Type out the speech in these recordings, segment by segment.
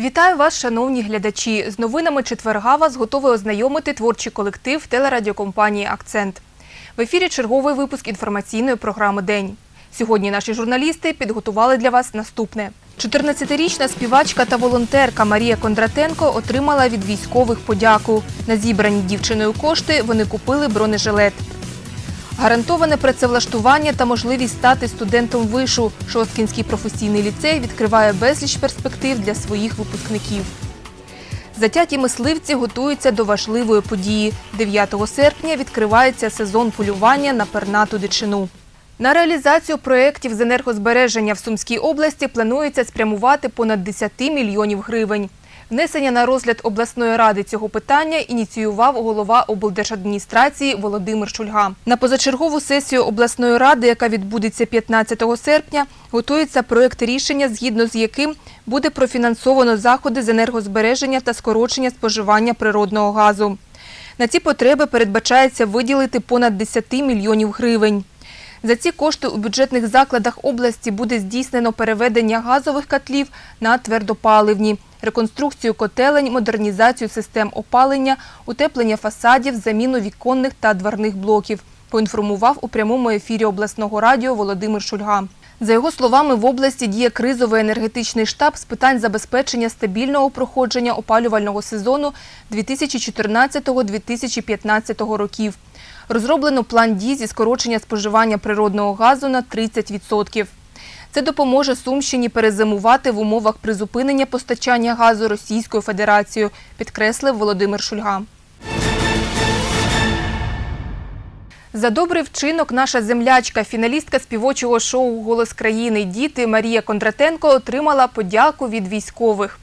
Вітаю вас, шановні глядачі. З новинами четверга вас готовий ознайомити творчий колектив телерадіокомпанії Акцент. В ефірі черговий випуск інформаційної програми День. Сьогодні наші журналісти підготували для вас наступне. 14-річна співачка та волонтерка Марія Кондратенко отримала від військових подяку. На зібрані дівчиною кошти вони купили бронежилет. Гарантоване працевлаштування та можливість стати студентом вишу. Шосткінський професійний ліцей відкриває безліч перспектив для своїх випускників. Затяті мисливці готуються до важливої події. 9 серпня відкривається сезон полювання на пернату дичину. На реалізацію проєктів з енергозбереження в Сумській області планується спрямувати понад 10 мільйонів гривень. Внесення на розгляд обласної ради цього питання ініціював голова облдержадміністрації Володимир Шульга. На позачергову сесію обласної ради, яка відбудеться 15 серпня, готується проєкт рішення, згідно з яким буде профінансовано заходи з енергозбереження та скорочення споживання природного газу. На ці потреби передбачається виділити понад 10 мільйонів гривень. За ці кошти у бюджетних закладах області буде здійснено переведення газових котлів на твердопаливні, реконструкцію котелень, модернізацію систем опалення, утеплення фасадів, заміну віконних та дверних блоків, поінформував у прямому ефірі обласного радіо Володимир Шульга. За його словами, в області діє кризовий енергетичний штаб з питань забезпечення стабільного проходження опалювального сезону 2014-2015 років. Розроблено план дій зі скорочення споживання природного газу на 30%. Це допоможе Сумщині перезимувати в умовах призупинення постачання газу Російською Федерацією, підкреслив Володимир Шульга. За добрий вчинок наша землячка, фіналістка співочого шоу Голос країни Діти Марія Кондратенко отримала подяку від військових.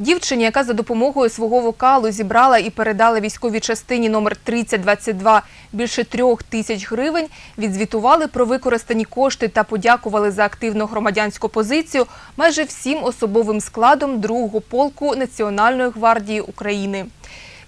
Дівчині, яка за допомогою свого вокалу зібрала і передала військовій частині номер 3022 більше трьох тисяч гривень, відзвітували про використані кошти та подякували за активну громадянську позицію майже всім особовим складом другого полку Національної гвардії України.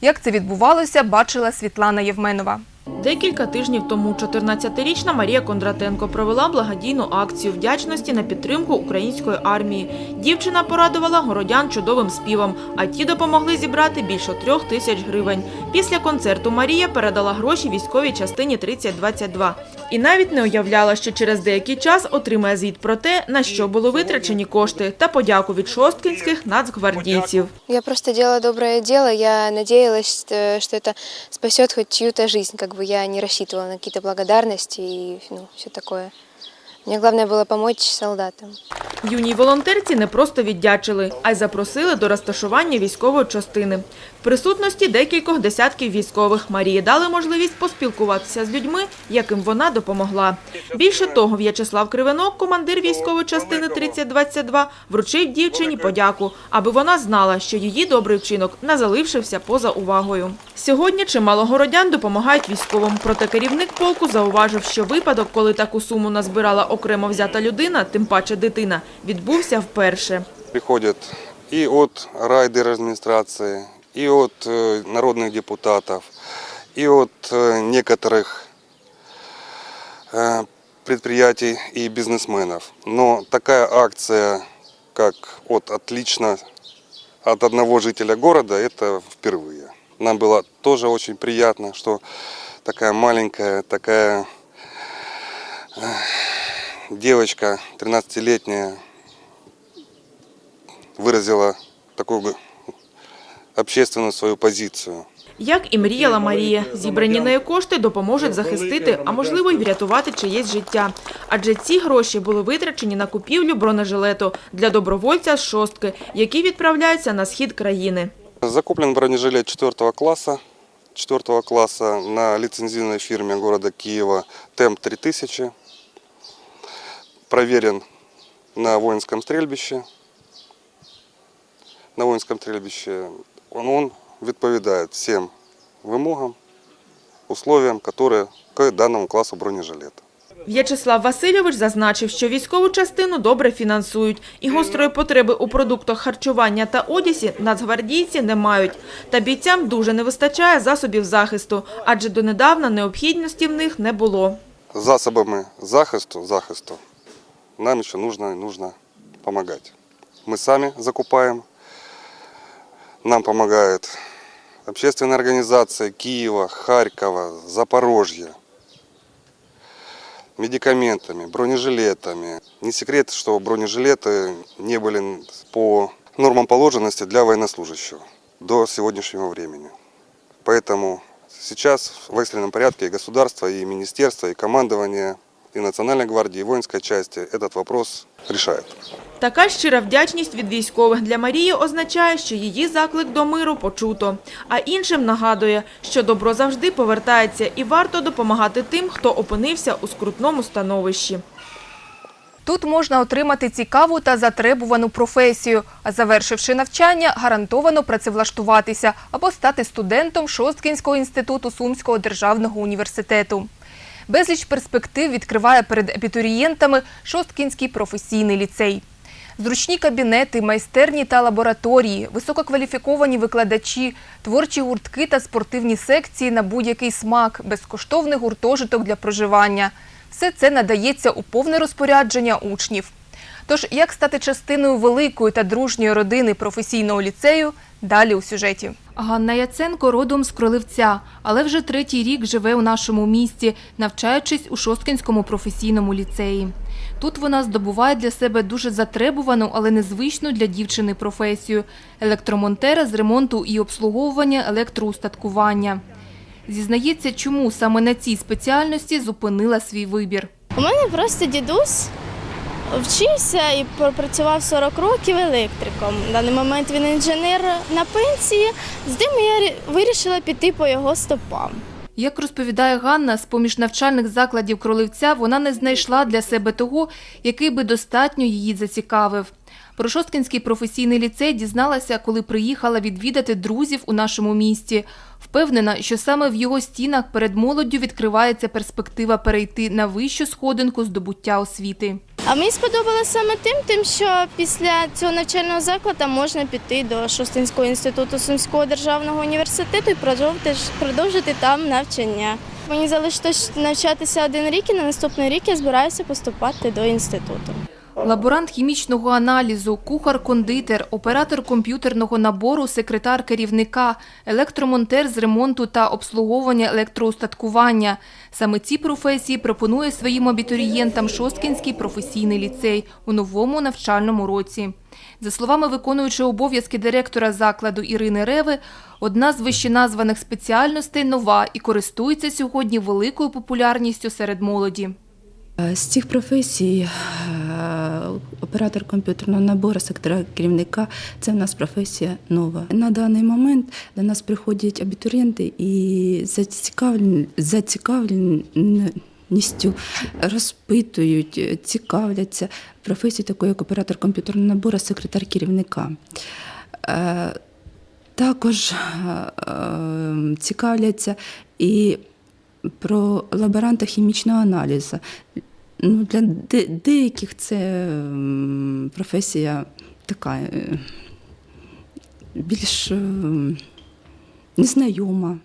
Як це відбувалося, бачила Світлана Євменова. Декілька тижнів тому 14-річна Марія Кондратенко провела благодійну акцію вдячності на підтримку української армії. Дівчина порадувала городян чудовим співом, а ті допомогли зібрати більше трьох тисяч гривень. Після концерту Марія передала гроші військовій частині 3022. І навіть не уявляла, що через деякий час отримає звіт про те, на що були витрачені кошти, та подяку від шосткінських нацгвардійців. Я просто делала доброе дело, я надеялась, э, что это спасет хоть чью-то как бы я не рассчитывала на какие-то благодарности и ну, все такое. Мне главное было помочь солдатам. Юній волонтерці не просто віддячили, а й запросили до розташування військової частини. В присутності декількох десятків військових Марії дали можливість поспілкуватися з людьми, яким вона допомогла. Більше того, В'ячеслав Кривенок, командир військової частини 3022, вручив дівчині подяку, аби вона знала, що її добрий вчинок не залишився поза увагою. Сьогодні чимало городян допомагають військовим, проте керівник полку зауважив, що випадок, коли таку суму назбирала окремо взята людина, тим паче дитина, відбувся вперше. приходят и от райдержадминистрации, и от э, народных депутатов, и от э, некоторых э, предприятий и бизнесменов. Но такая акция, как от отлично от одного жителя города, это впервые. Нам было тоже очень приятно, что такая маленькая, такая девочка, 13-летняя, выразила такую общественную свою позицию. Як і мріяла Марія, зібрані нею кошти допоможуть захистити, а можливо й врятувати чиєсь життя. Адже ці гроші були витрачені на купівлю бронежилету для добровольця з шостки, який відправляється на схід країни. Закуплен бронежилет 4 класса, 4 класса на лицензионной фирме города Киева ТЭМ 3000. Проверен на воинском стрельбище. На воинском стрельбище он, відповідає всем вимогам, условиям, которые к данному классу бронежилета. В'ячеслав Васильович зазначив, що військову частину добре фінансують і гострої потреби у продуктах харчування та одязі нацгвардійці не мають. Та бійцям дуже не вистачає засобів захисту, адже донедавна необхідності в них не було. засобами захисту, захисту нам еще нужно, нужно помогать. Мы сами закупаем Нам помогают общественные организации Киева, Харькова, Запорожья. Медикаментами, бронежилетами. Не секрет, что бронежилеты не были по нормам положенности для военнослужащего до сегодняшнего времени. Поэтому сейчас в экстренном порядке и государство, и министерство, и командование, и Национальной гвардии, и воинской части этот вопрос решают. Така щира вдячність від військових для Марії означає, що її заклик до миру почуто. А іншим нагадує, що добро завжди повертається і варто допомагати тим, хто опинився у скрутному становищі. Тут можна отримати цікаву та затребувану професію, а завершивши навчання, гарантовано працевлаштуватися або стати студентом Шосткінського інституту Сумського державного університету. Безліч перспектив відкриває перед абітурієнтами Шосткінський професійний ліцей. Зручні кабінети, майстерні та лабораторії, висококваліфіковані викладачі, творчі гуртки та спортивні секції на будь-який смак, безкоштовний гуртожиток для проживання. Все це надається у повне розпорядження учнів. Тож, як стати частиною великої та дружньої родини професійного ліцею, далі у сюжеті. Ганна Яценко родом з Кроливця, але вже третій рік живе у нашому місті, навчаючись у Шосткинському професійному ліцеї. Тут вона здобуває для себе дуже затребувану, але незвичну для дівчини професію – електромонтера з ремонту і обслуговування електроустаткування. Зізнається, чому саме на цій спеціальності зупинила свій вибір. У мене просто дідусь вчився і пропрацював 40 років електриком. На даний момент він інженер на пенсії, з тим я вирішила піти по його стопам. Як розповідає Ганна, з-поміж навчальних закладів Кроливця вона не знайшла для себе того, який би достатньо її зацікавив. Про Шосткинський професійний ліцей дізналася, коли приїхала відвідати друзів у нашому місті. Впевнена, що саме в його стінах перед молоддю відкривається перспектива перейти на вищу сходинку здобуття освіти. А мені сподобалося саме тим, тим, що після цього навчального закладу можна піти до Шостинського інституту Сумського державного університету і продовжити, продовжити там навчання. Мені залишилось навчатися один рік, і на наступний рік я збираюся поступати до інституту. Лаборант хімічного аналізу, кухар-кондитер, оператор комп'ютерного набору, секретар керівника, електромонтер з ремонту та обслуговування електроустаткування. Саме ці професії пропонує своїм абітурієнтам Шосткінський професійний ліцей у новому навчальному році. За словами виконуючої обов'язки директора закладу Ірини Реви, одна з вищеназваних спеціальностей нова і користується сьогодні великою популярністю серед молоді. З цих професій е, оператор комп'ютерного набору сектора керівника це в нас професія нова. На даний момент до нас приходять абітурієнти і зацікавлені, зацікавленістю розпитують, цікавляться професією такою, як оператор комп'ютерного набору, секретар керівника. Е, Також е, цікавляться і про лаборанта хімічного аналізу. Ну, для де- деяких це професія така е, більш е, незнайома.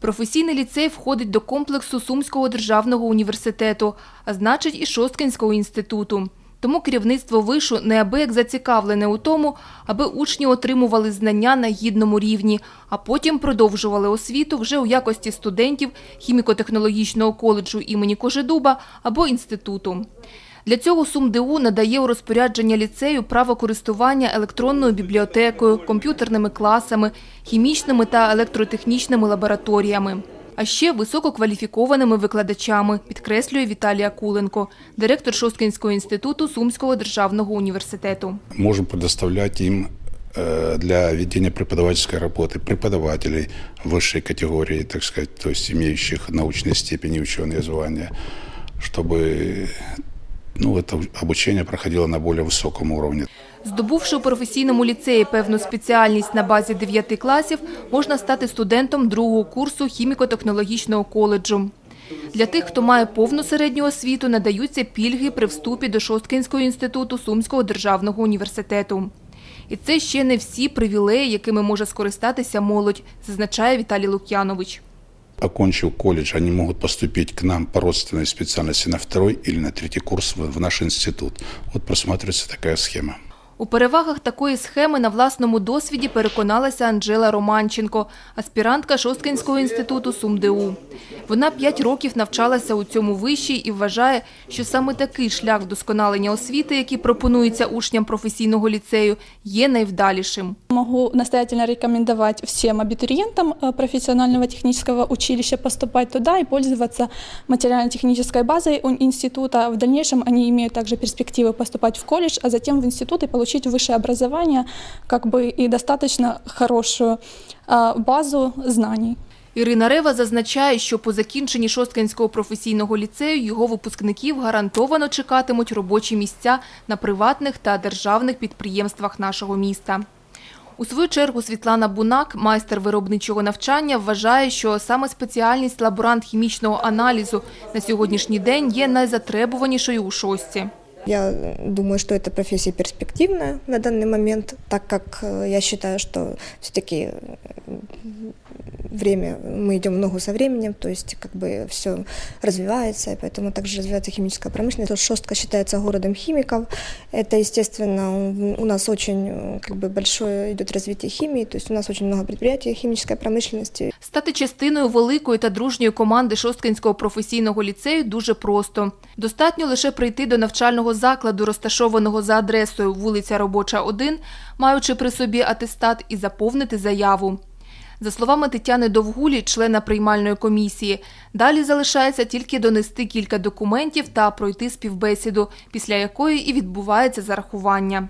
Професійний ліцей входить до комплексу Сумського державного університету, а значить і Шосткинського інституту. Тому керівництво вишу неабияк зацікавлене у тому, аби учні отримували знання на гідному рівні, а потім продовжували освіту вже у якості студентів хіміко-технологічного коледжу імені Кожедуба або інституту. Для цього СумДУ надає у розпорядження ліцею право користування електронною бібліотекою, комп'ютерними класами, хімічними та електротехнічними лабораторіями А ще висококваліфікованими викладачами, підкреслює Віталія Куленко, директор Шосткинського інституту Сумського державного університету. можем предоставлять им э, для ведения преподавательской работы преподавателей высшей категории, так сказать, то есть имеющих научные степени, ученые звания, чтобы ну, это обучение проходило на более высоком уровне. Здобувши у професійному ліцеї певну спеціальність на базі 9 класів, можна стати студентом другого курсу хіміко-технологічного коледжу. Для тих, хто має повну середню освіту, надаються пільги при вступі до Шосткинського інституту Сумського державного університету. І це ще не всі привілеї, якими може скористатися молодь, зазначає Віталій Лук'янович. Окончив колледж, они могут поступить к нам по родственной специальности на второй или на третий курс в наш институт. Вот просматривается такая схема. У перевагах такої схеми на власному досвіді переконалася Анжела Романченко, аспірантка Шосткинського інституту СумДУ. Вона п'ять років навчалася у цьому виші і вважає, що саме такий шлях вдосконалення освіти, який пропонується учням професійного ліцею, є найвдалішим. Могу настоятельно рекомендовать всем абитуриентам э, профессионального технического училища поступать туда и пользоваться материально-технической базой у института. В дальнейшем они имеют также перспективы поступать в колледж, а затем в институт и получить высшее образование, как бы и достаточно хорошую э, базу знаний. Ірина Рева зазначає, що по закінченні Шосткинського професійного ліцею його випускників гарантовано чекатимуть робочі місця на приватних та державних підприємствах нашого міста. У свою чергу Світлана Бунак, майстер виробничого навчання, вважає, що саме спеціальність лаборант хімічного аналізу на сьогоднішній день є найзатребуванішою у шостці. Я думаю, что эта профессия перспективная на данный момент, так как э, я считаю, что все-таки время, мы идем в ногу со временем, то есть как бы все развивается, и поэтому также развивается химическая промышленность. Шостка считается городом химиков. Это, естественно, у- у нас очень э, как бы большое идет развитие химии, то есть у нас очень много предприятий химической промышленности. Стати частиною великої та дружньої команди Шосткинського професійного ліцею дуже просто. Достатньо лише прийти до навчального закладу, розташованого за адресою вулиця Робоча, 1, маючи при собі атестат і заповнити заяву. За словами Тетяни Довгулі, члена приймальної комісії, далі залишається тільки донести кілька документів та пройти співбесіду, після якої і відбувається зарахування.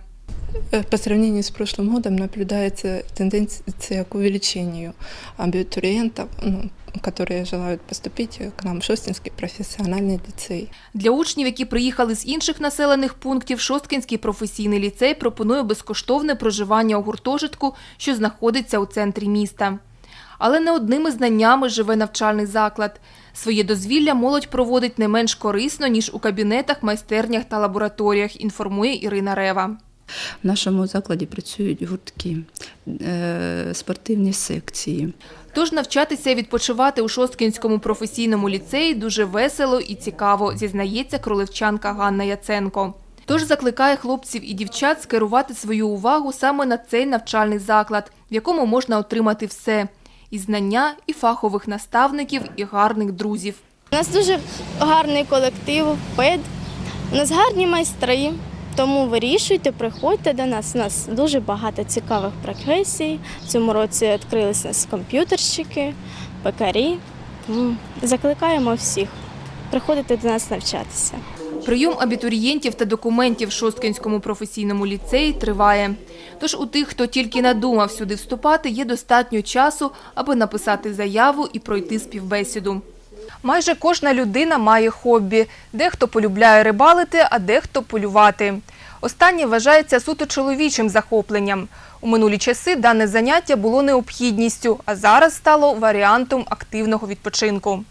Э, По сравнению с прошлым годом наблюдается тенденция к увеличению абитуриентов, ну, которые желают поступить к нам в Шостинский профессиональный лицей. Для учнів, які приїхали з інших населених пунктів, Шосткинський професійний ліцей пропонує безкоштовне проживання у гуртожитку, що знаходиться у центрі міста. Але не одними знаннями живе навчальний заклад. Своє дозвілля молодь проводить не менш корисно, ніж у кабінетах, майстернях та лабораторіях, інформує Ірина Рева. В нашому закладі працюють гуртки, е, спортивні секції. Тож навчатися і відпочивати у Шосткінському професійному ліцеї дуже весело і цікаво, зізнається кроливчанка Ганна Яценко. Тож закликає хлопців і дівчат скерувати свою увагу саме на цей навчальний заклад, в якому можна отримати все – і знання, і фахових наставників, і гарних друзів. У нас дуже гарний колектив, пед, у нас гарні майстри. Тому вирішуйте, приходьте до нас. У нас дуже багато цікавих професій. В цьому році відкрилися нас комп'ютерщики, пекарі. Закликаємо всіх приходити до нас навчатися. Прийом абітурієнтів та документів в Шосткинському професійному ліцеї триває. Тож у тих, хто тільки надумав сюди вступати, є достатньо часу, аби написати заяву і пройти співбесіду. Майже кожна людина має хобі. Дехто полюбляє рибалити, а дехто полювати. Останнє вважається суто чоловічим захопленням. У минулі часи дане заняття було необхідністю, а зараз стало варіантом активного відпочинку.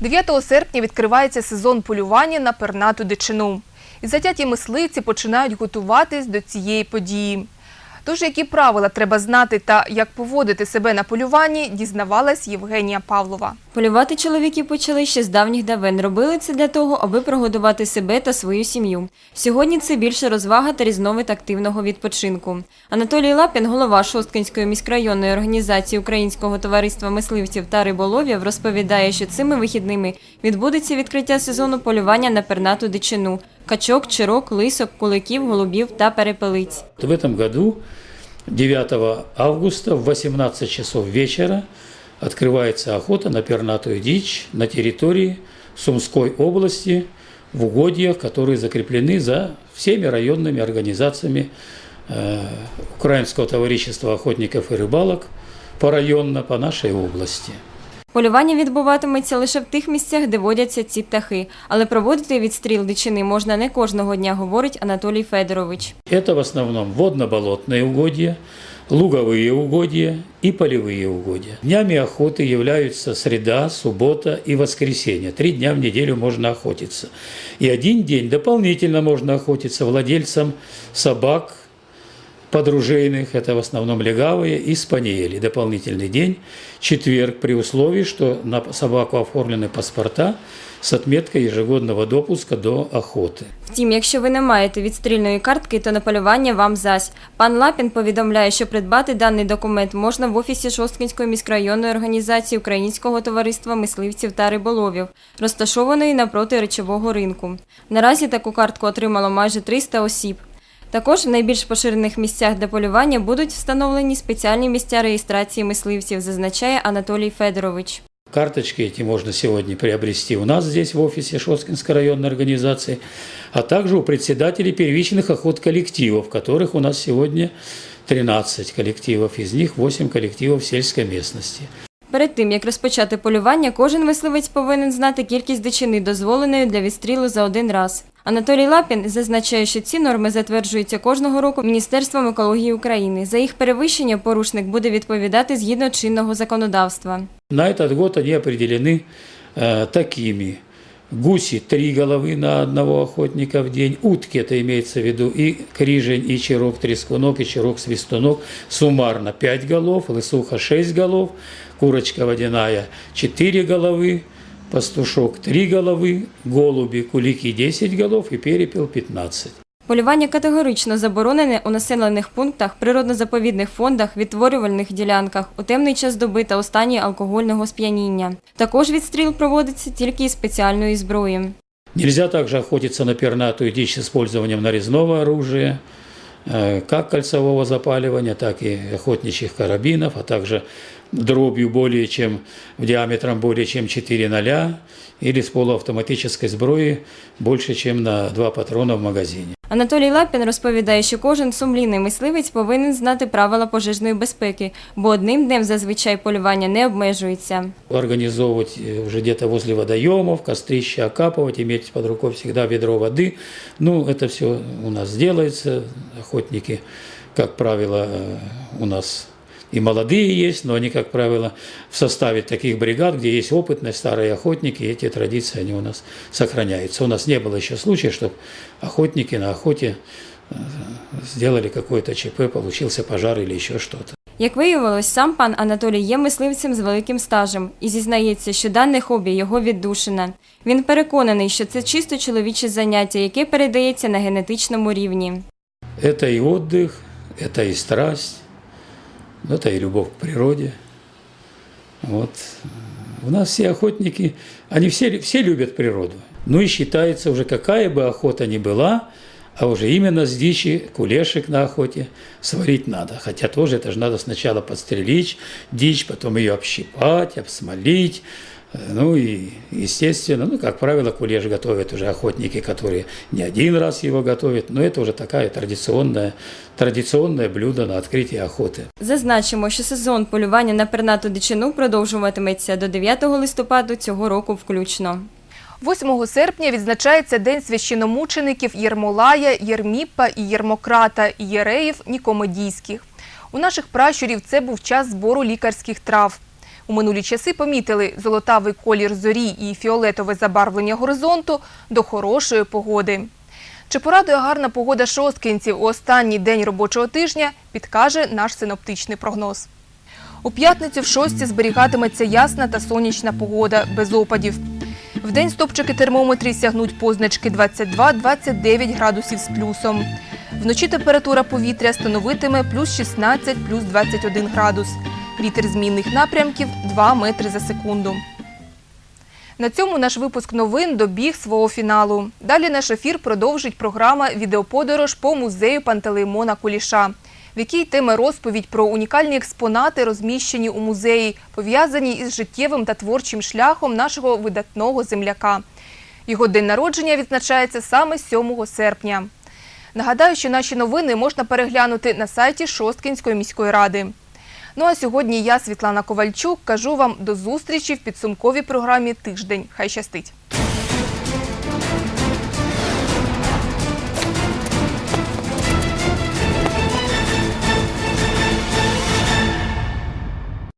9 серпня відкривається сезон полювання на пернату дичину. І затяті мисливці починають готуватись до цієї події. Тож, які правила треба знати та як поводити себе на полюванні, дізнавалась Євгенія Павлова. Полювати чоловіки почали ще з давніх давен. Робили це для того, аби прогодувати себе та свою сім'ю. Сьогодні це більше розвага та різновид активного відпочинку. Анатолій Лапін, голова Шосткинської міськрайонної організації Українського товариства мисливців та риболовів, розповідає, що цими вихідними відбудеться відкриття сезону полювання на пернату дичину – качок, чирок, лисок, куликів, голубів та перепелиць. В этом году 9 августа в 18 часов вечера открывается охота на пернатую дичь на территории Сумской области в угодьях, которые закреплены за всеми районными организациями э, Украинского товарищества охотников и рыбалок порайонно по нашей области. Полювання відбуватиметься лише в тих місцях, де водяться ці птахи, але проводити відстріл дичини можна не кожного дня, говорить Анатолій Федорович. Это в основном водно-болотные угодья, луговые угодья и полевые угодья. Днями охоты являются среда, суббота и воскресенье. Три дня в неделю можно охотиться. И один день дополнительно можно охотиться владельцам собак, подружейных, это в основном легавые, и спаниели. Дополнительный день, четверг, при условии, что на собаку оформлены паспорта с отметкой ежегодного допуска до охоты. Втім, якщо ви не маєте відстрільної картки, то на полювання вам зась. Пан Лапін повідомляє, що придбати даний документ можна в офісі Шосткинської міськрайонної організації Українського товариства мисливців та риболовів, розташованої напроти речового ринку. Наразі таку картку отримало майже 300 осіб. Також в найбільш поширених місцях для полювання будуть встановлені спеціальні місця реєстрації мисливців, зазначає Анатолій Федорович. Карточки эти можно сегодня приобрести у нас здесь в офисе Шосткинской районной организации, а также у председателей первичных охот коллективов, которых у нас сегодня 13 коллективов, из них 8 коллективов в сельской местности. Перед тим, як розпочати полювання, кожен мисливець повинен знати кількість дичини, дозволеної для відстрілу за один раз. Анатолій Лапін зазначає, що ці норми затверджуються кожного року Міністерством екології України. За їх перевищення порушник буде відповідати згідно чинного законодавства. На этот год они определены э, такими. Гуси – три головы на одного охотника в день. Утки, это имеется в виду и крижень, и черок трескунок, и черок свистунок. Суммарно 5 голов, лысуха 6 голов, курочка водяная 4 головы, пастушок 3 головы, голуби, кулики 10 голов и перепел 15. Полювання категорично заборонене у населених пунктах, природно-заповідних фондах, відтворювальних ділянках, у темний час доби та у стані алкогольного сп'яніння. Також відстріл проводиться тільки із спеціальної зброї. Нельзя также охотиться на пернатую дичь с использованием нарезного оружия, э, как кольцевого запаливания, так и охотничьих карабинов, а также дробью более чем, в диаметром более чем 4 ноля или с полуавтоматической зброї больше, чем на 2 патрона в магазине. Анатолій Лапін розповідає, що кожен сумлінний мисливець повинен знати правила пожежної безпеки, бо одним днем зазвичай полювання не обмежується. Организовывать э, уже где-то возле водоемов, кострища окапывать, иметь под рукой всегда ведро воды. Ну, это все у нас делается. Охотники, как правило, э, у нас и молодые есть, но они, как правило, в составе таких бригад, где есть опытные старые охотники, и эти традиции, они у нас сохраняются. У нас не было еще случая, чтобы охотники на охоте э, сделали какое-то ЧП, получился пожар или еще что-то. Як виявилось, сам пан Анатолій є мисливцем з великим стажем і зізнається, що дане хобі його віддушина. Він переконаний, що це чисто чоловіче заняття, яке передається на генетичному рівні. Это и отдых, это и страсть, это и любовь к природе. Вот. У нас все охотники, они все, все любят природу. Ну и считается уже, какая бы охота ни была, а уже именно с дичи кулешек на охоте сварить надо. Хотя тоже это же надо сначала подстрелить дичь, потом ее общипать, обсмолить. Э, Ну и, естественно, ну, как правило, кулеш готовят уже охотники, которые не один раз его готовят, но это уже такая традиционная, традиционное блюдо на открытии охоты. Зазначимо, що сезон полювання на пернату дичину продовжуватиметься до 9 листопаду цього року включно. 8 серпня відзначається День священомучеників Єрмолая, Єрміпа і Єрмократа і єреїв Нікомедійських. У наших пращурів це був час збору лікарських трав. У минулі часи помітили золотавий колір зорі і фіолетове забарвлення горизонту до хорошої погоди. Чи порадує гарна погода шосткинців у останній день робочого тижня, підкаже наш синоптичний прогноз. У п'ятницю в шості зберігатиметься ясна та сонячна погода без опадів. Вдень стопчики термометрів сягнуть позначки 22-29 градусів з плюсом. Вночі температура повітря становитиме плюс 16, плюс 21 градус. Вітер змінних напрямків 2 метри за секунду. На цьому наш випуск новин добіг свого фіналу. Далі наш ефір продовжить програма «Відеоподорож по музею Пантелеймона Куліша, в якій йтиме розповідь про унікальні експонати, розміщені у музеї, пов'язані із життєвим та творчим шляхом нашого видатного земляка. Його день народження відзначається саме 7 серпня. Нагадаю, що наші новини можна переглянути на сайті Шосткінської міської ради. Ну а сьогодні я, Світлана Ковальчук, кажу вам до зустрічі в підсумковій програмі Тиждень. Хай щастить!